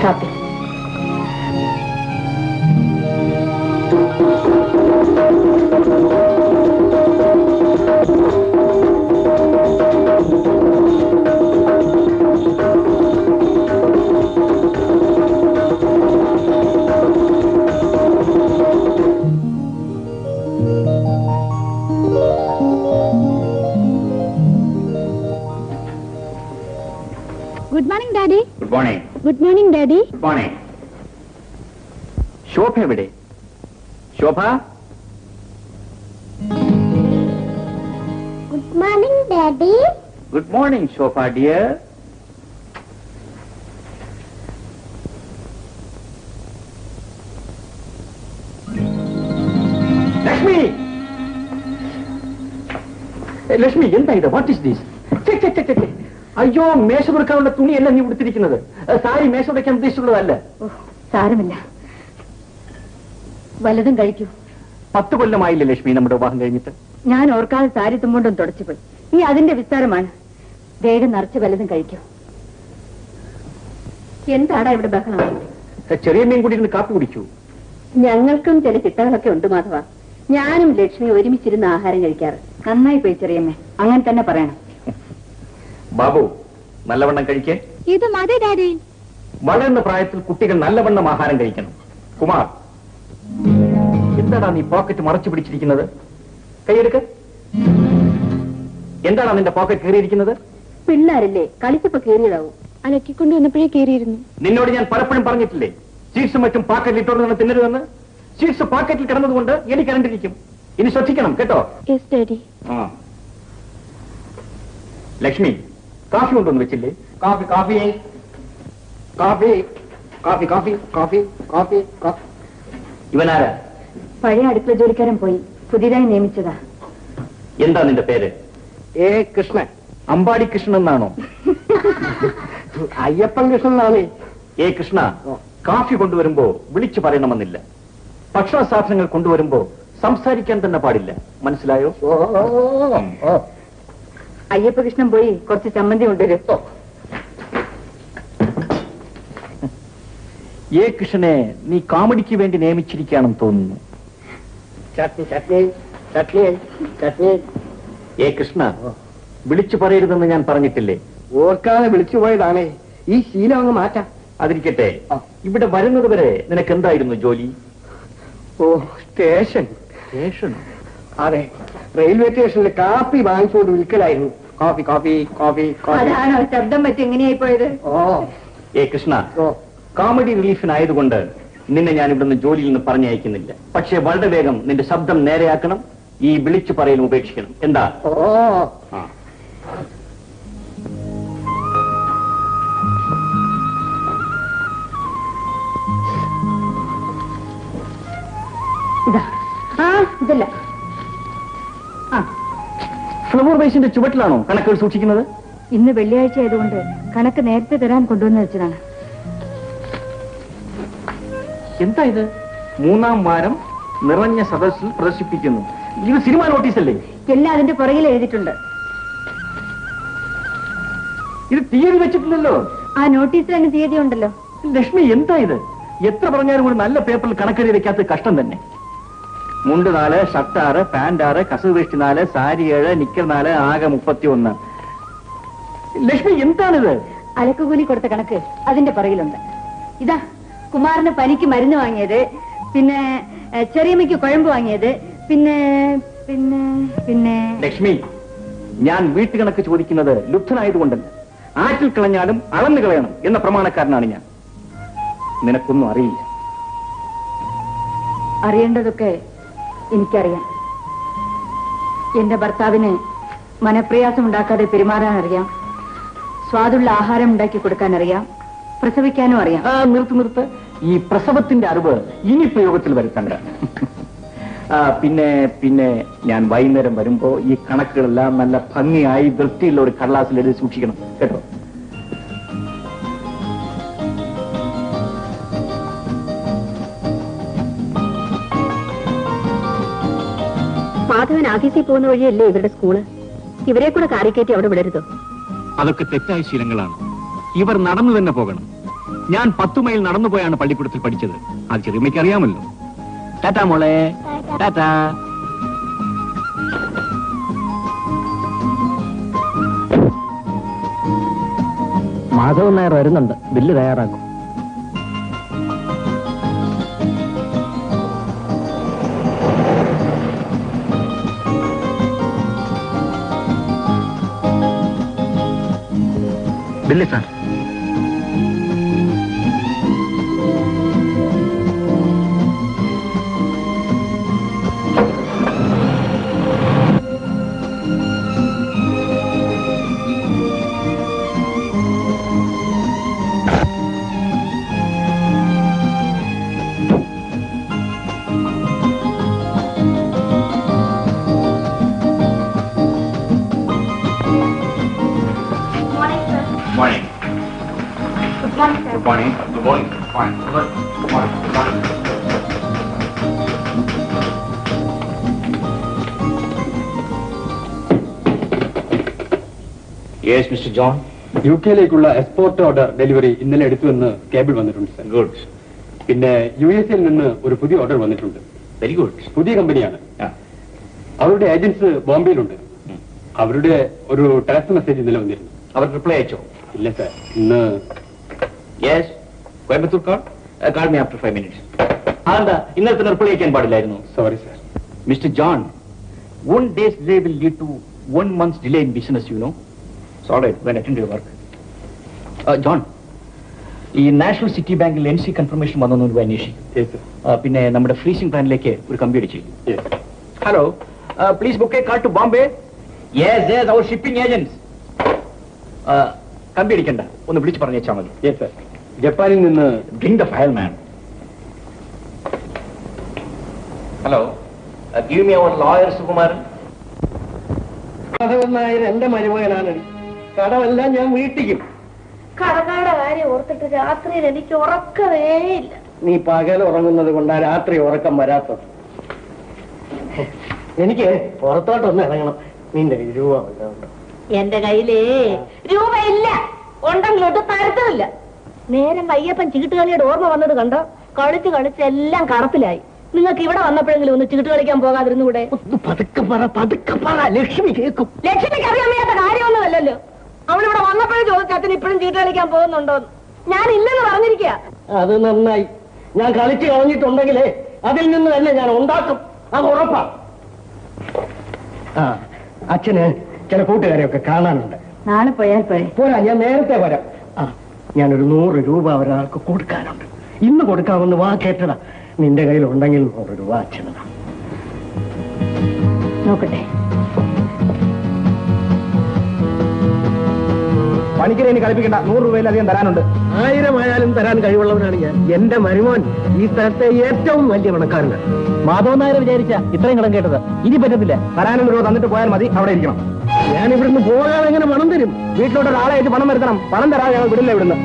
stop it Good morning, Daddy. Good morning. Good morning, Daddy. Good morning. Shopha, everybody. Shopha. Good morning, Daddy. Good morning, Shopha, dear. Lakshmi! Hey, what is this? Check, check, check, check. അയ്യോ മേശ തുറക്കാനുള്ള തുണിയല്ല നീ ഉടുത്തിരിക്കുന്നത്. സാരി മേശ തുറക്കാൻ ഉദ്ദേശിച്ചുള്ളതല്ല സാരമില്ല. വലതും കഴിക്കൂ. പത്ത് കൊല്ലമായില്ലേ ലക്ഷ്മി നമ്മുടെ വിവാഹം കഴിഞ്ഞിട്ട്? ഞാൻ ഓർക്കാതെ സാരി തുമ്പുണ്ടും തുടച്ചുപോയി. ഇനി അതിന്റെ വിസ്താരമാണ്. വേഗം നിറച്ച് വലതും കഴിക്കൂ. എന്താടാ ഇവിടെ ബഹളം? ചെറിയ മീൻ കൂടി ഇരുന്ന് കാപ്പി കുടിക്കൂ. ഞങ്ങൾക്കും ചില ചിട്ടകളൊക്കെ ഉണ്ട് മാധവ. ഞാനും ലക്ഷ്മി ഒരുമിച്ചിരുന്ന് ആഹാരം കഴിക്കാറ്. നന്നായി പോയി ചെറിയമ്മേ. അങ്ങനെ തന്നെ പറയണം. ബാബു നല്ലവണ്ണം കഴിക്കേ. ഇത് മതി ഡാഡി. വളരുന്ന പ്രായത്തിൽ കുട്ടികൾ നല്ലവണ്ണം ആഹാരം കഴിക്കണം. കുമാർ എന്താടാ നീ പോക്കറ്റ് മറച്ചു പിടിച്ചിരിക്കുന്നത്? കൈയെടുക്ക. എന്താണ് നിന്റെ പോക്കറ്റ് കീറിയിരിക്കുന്നത്? പിള്ളേരല്ലേ കളിച്ചപ്പോ കീറിയതാവും. അലക്കിക്കൊണ്ട് വന്നപ്പോഴേ കയറിയിരുന്നു നിന്നോട് ഞാൻ പലപ്പോഴും പറഞ്ഞിട്ടില്ലേ സീഡ്സും മറ്റും പാക്കറ്റിൽ ഇട്ടോണ്ട് നിന്ന് തിന്നരുതെന്ന്? സീഡ്സ് പാക്കറ്റിൽ കിടന്നതുകൊണ്ട് എനിക്ക് കണ്ടിരിക്കും ഇനി ശ്രദ്ധിക്കണം കേട്ടോ? ലക്ഷ്മി കാഫി കൊണ്ടുവന്ന് വെച്ചില്ലേ? കാഫി കാഫി. കാഫി കാഫി കാഫി കാഫി കാഫി കാഫി ഇവനാരാ? പഴയ അടുക്കള ജോലിക്കാരൻ പോയി. പുതിയതായി നിയമിച്ചതാ. എന്താ നിന്റെ പേര്? ഏ കൃഷ്ണൻ. അമ്പാടി കൃഷ്ണൻ എന്നാണോ? അയ്യപ്പൻ കൃഷ്ണൻ എന്നാണ് ഏ കൃഷ്ണ കാഫി കൊണ്ടുവരുമ്പോ വിളിച്ചു പറയണമെന്നില്ല. ഭക്ഷണ സാധനങ്ങൾ കൊണ്ടുവരുമ്പോ സംസാരിക്കാൻ തന്നെ പാടില്ല. മനസ്സിലായോ? ഓ ഓ, ഓ, ഓ. അയ്യപ്പകൃഷ്ണൻ പോയി കുറച്ച് ചമ്മന്തി കൊണ്ടുവരും. ഏ കൃഷ്ണനെ നീ കോമഡിക്ക് വേണ്ടി നിയമിച്ചിരിക്കുകയാണെന്ന് തോന്നുന്നു. ചട്നി ചട്നി ചട്നി ചട്നി. ഏ കൃഷ്ണ വിളിച്ചു പറയരുതെന്ന് ഞാൻ പറഞ്ഞിട്ടില്ലേ? ഓർക്കാതെ വിളിച്ചു പോയതാണേ. ഈ ശീലം അങ്ങ് മാറ്റാം. അതിരിക്കട്ടെ. ഇവിടെ വരുന്നത് വരെ നിനക്ക് എന്തായിരുന്നു ജോലി? ഓ സ്റ്റേഷൻ. സ്റ്റേഷൻ അതെ. റെയിൽവേ സ്റ്റേഷനിൽ കാപ്പി വാങ്ങിച്ചുകൊണ്ട് വിൽക്കലായിരുന്നു കോഫി കോഫി കോഫി കോഫി. അതാണോ ശബ്ദം പറ്റി എങ്ങനെയായി പോയത് ഓ. ഏ കൃഷ്ണ. ഓ. കോമഡി റിലീഫിനായതുകൊണ്ട് നിന്നെ ഞാൻ ഇവിടുന്ന് ജോലിയിൽ നിന്ന് പറഞ്ഞയക്കുന്നില്ല. പക്ഷേ വളരെ വേഗം നിന്റെ ശബ്ദം നേരെയാക്കണം ഈ വിളിച്ചു പറയലും ഉപേക്ഷിക്കണം. എന്താ? ഓ. ആ. ഇതാ. ആ ഇതല്ല. ഫ്ലവർ ബേസിന്റെ ചുവട്ടിലാണോ കണക്കുകൾ സൂക്ഷിക്കുന്നത്? ഇന്ന് വെള്ളിയാഴ്ച ആയതുകൊണ്ട് കണക്ക് നേരത്തെ തരാൻ കൊണ്ടുവന്ന് വെച്ചതാണ്. എന്താ ഇത്? മൂന്നാം വാരം നിറഞ്ഞ സദസ്സിൽ പ്രദർശിപ്പിക്കുന്നു. ഇത് സിനിമ നോട്ടീസ് അല്ലേ എല്ലാം അതിന്റെ പുറകിൽ എഴുതിയിട്ടുണ്ട്. ഇത് തീയതി വെച്ചിട്ടില്ലല്ലോ. ആ നോട്ടീസിൽ തന്നെ തീയതി ഉണ്ടല്ലോ. ലക്ഷ്മി എന്താ ഇത്? എത്ര പറഞ്ഞാലും ഒരു നല്ല പേപ്പറിൽ കണക്കെഴുതി വെക്കാത്ത കഷ്ടം തന്നെ. മുണ്ട് നാല് ഷർട്ട് ആറ് പാന്റ് ആറ് കസവ് വേഷ്ടി നാല് സാരി ഏഴ് നിക്കർ നാല് ആകെ മുപ്പത്തി ഒന്ന് ലക്ഷ്മി എന്താണിത്? അലക്കുകൂലി കൊടുത്ത കണക്ക് അതിന്റെ പുറകിലുണ്ട്. ഇതാ കുമാറിന് പനിക്ക് മരുന്ന് വാങ്ങിയത് പിന്നെ ചെറിയമ്മയ്ക്ക് കുഴമ്പ് വാങ്ങിയത് പിന്നെ പിന്നെ പിന്നെ. ലക്ഷ്മി ഞാൻ വീട്ടു കണക്ക് ചോദിക്കുന്നത് ലുബ്ധനായതുകൊണ്ടല്ല ആറ്റിൽ കളഞ്ഞാലും അളന്നു കളയണം എന്ന പ്രമാണക്കാരനാണ് ഞാൻ. നിനക്കൊന്നും അറിയില്ല. അറിയേണ്ടതൊക്കെ എനിക്കറിയാം. എന്റെ ഭർത്താവിന് മനപ്രയാസം ഉണ്ടാക്കാതെ പെരുമാറാൻ അറിയാം. സ്വാദുള്ള ആഹാരം ഉണ്ടാക്കി കൊടുക്കാൻ അറിയാം. പ്രസവിക്കാനും അറിയാം. ആ നിർത്ത് നിർത്ത്. ഈ പ്രസവത്തിന്റെ അറിവ് ഇനി പ്രയോഗത്തിൽ വരുത്തണ്ട. പിന്നെ പിന്നെ ഞാൻ വൈകുന്നേരം വരുമ്പോ ഈ കണക്കുകളെല്ലാം നല്ല ഭംഗിയായി വൃത്തിയുള്ള ഒരു കടലാസിൽ എഴുതി സൂക്ഷിക്കണം. കേട്ടോ? മാധവൻ ആഫീസിൽ പോകുന്ന വഴിയല്ലേ ഇവരുടെ സ്കൂൾ? ഇവരെ കൂടെ കാറിക്കയറ്റി അവിടെ വിടരുതോ? അതൊക്കെ തെറ്റായ ശീലങ്ങളാണ്. ഇവർ നടന്നു തന്നെ പോകണം. ഞാൻ പത്തു മൈൽ നടന്നു പോയാണ് പള്ളിക്കൂടത്തിൽ പഠിച്ചത്. അത് ചെറിയമ്മയ്ക്ക് അറിയാമല്ലോ. ടാറ്റാ മോളെ. ടാറ്റാ. മാധവൻ നായർ വരുന്നുണ്ട്. ബില്ല് തയ്യാറാക്കും. Bill sir good Good morning. Good morning. Good morning. Good morning. Yes mister John U കെയിലേക്കുള്ള export order delivery ഇന്നലെ എടുത്തുവെന്ന് കേബിൾ വന്നിട്ടുണ്ട് സർ ഗുഡ് പിന്നെ യു എസ് എയിൽ നിന്ന് ഒരു പുതിയ ഓർഡർ വന്നിട്ടുണ്ട് വെരി ഗുഡ് പുതിയ കമ്പനിയാണ് അവരുടെ ഏജൻസ് ബോംബെയിലുണ്ട് അവരുടെ ഒരു ടെക്സ്റ്റ് മെസ്സേജ് ഇന്നലെ വന്നിരുന്നു അവർ റിപ്ലൈ അയച്ചോ ഇല്ല സർ ഇന്ന് yes Coimbatore call call me after five minutes അതെന്താ ഇന്നലത്തെ റിപ്ലൈ അയക്കാൻ പാടില്ലായിരുന്നു. Sorry sir Mr. John, one days delay will lead to one months delay in business, you know. Sorry when attend your work your work. John, ഈ national city ബാങ്കിൽ N C confirmation വന്നു അന്വേഷിക്കും. പിന്നെ നമ്മുടെ freezing പ്ലാനിലേക്ക് ഒരു കമ്പി അടിച്ചു. Hello please book a car to Bombay yes yes our shipping agents കമ്പി അടിക്കണ്ട. ഒന്ന് വിളിച്ച് പറഞ്ഞേച്ചാൽ മതി. യെസ് സർ ജപ്പാനിൽ നിന്ന് drink the file man hello lawyer Sukumaran. Madhavan Nair എന്റെ മരുമകനാണ്. കടമെല്ലാം ഞാൻ വീട്ടിക്കും. കടകാടെ കാര്യം ഓർത്തിട്ട് രാത്രിയിൽ എനിക്ക് ഉറക്കമേ ഇല്ല. നീ പകൽ ഉറങ്ങുന്നത് കൊണ്ടാ രാത്രി ഉറക്കം വരാത്തത്. എനിക്ക് പുറത്തോട്ടൊന്ന് ഇറങ്ങണം. നിന്റെ രൂപ എന്റെ കയ്യിലേ രൂപയില്ല. ഉണ്ടെങ്കിലോട്ട് തരത്തുമില്ല നേരം വയ്യപ്പൻ ചീട്ടുകളിയുടെ ഓർമ്മ വന്നത് കണ്ടോ? കളിച്ച് കളിച്ച് എല്ലാം കറപ്പിലായി. നിങ്ങൾക്ക് ഇവിടെ വന്നപ്പോഴെങ്കിലും ഒന്ന് ചീട്ട് കളിക്കാൻ പോകാതിരുന്നുകൂടെ? ഒന്ന് പതുക്കെ പറ പതുക്കെ പറ. ലക്ഷ്മി കേൾക്കും ലക്ഷ്മിക്ക് അറിയാൻ വയ്യാത്ത കാര്യമൊന്നുമല്ലല്ലോ. അവളിവിടെ വന്നപ്പോഴും ചോദിച്ച അച്ഛൻ ഇപ്പോഴും ചീട്ട് കളിക്കാൻ പോകുന്നുണ്ടോ ഞാൻ ഇല്ലെന്ന് പറഞ്ഞിരിക്കുക അത് നന്നായി. ഞാൻ കളിച്ച് കളഞ്ഞിട്ടുണ്ടെങ്കിലേ അതിൽ നിന്ന് തന്നെ ഞാൻ ഉണ്ടാക്കും. അത് ഉറപ്പാ. ആ അച്ഛന് ചില കൂട്ടുകാരെയൊക്കെ കാണാനുണ്ട്. നാളെ പോയാൽ പോരെ. പോരാ ഞാൻ നേരത്തെ വരാം. ആ ഞാനൊരു നൂറ് രൂപ ഒരാൾക്ക് കൊടുക്കാനുണ്ട്. ഇന്ന് കൊടുക്കാമെന്ന് വാ കേട്ടടാ നിന്റെ കയ്യിൽ ഉണ്ടെങ്കിൽ നൂറ് രൂപ അച്ഛനതാ. നോക്കട്ടെ. പണിക്കരെ ഇനി കളിപ്പിക്കണ്ട. നൂറ് രൂപയിലധികം തരാനുണ്ട്. ആയിരം ആയാലും തരാൻ കഴിവുള്ളവനാണ് ഞാൻ. എന്റെ മരുമോൻ ഈ സ്ഥലത്തെ ഏറ്റവും വലിയ പണക്കാരനാണ്. മാധവൻ നായർ വിചാരിച്ച ഇത്രയും കടം കേട്ടത് ഇനി പറ്റത്തില്ല. തരാനും രൂപ തന്നിട്ട് പോയാൽ മതി. അവിടെ ഇരിക്കണം. ഞാൻ ഇവിടുന്ന് പോകാതെ എങ്ങനെ പണം തരും? വീട്ടിലോട്ട് ഒരാളെ ആയിട്ട് പണം വരുത്തണം. പണം തരാതെ ഞങ്ങൾ വിടില്ല ഇവിടുന്ന്.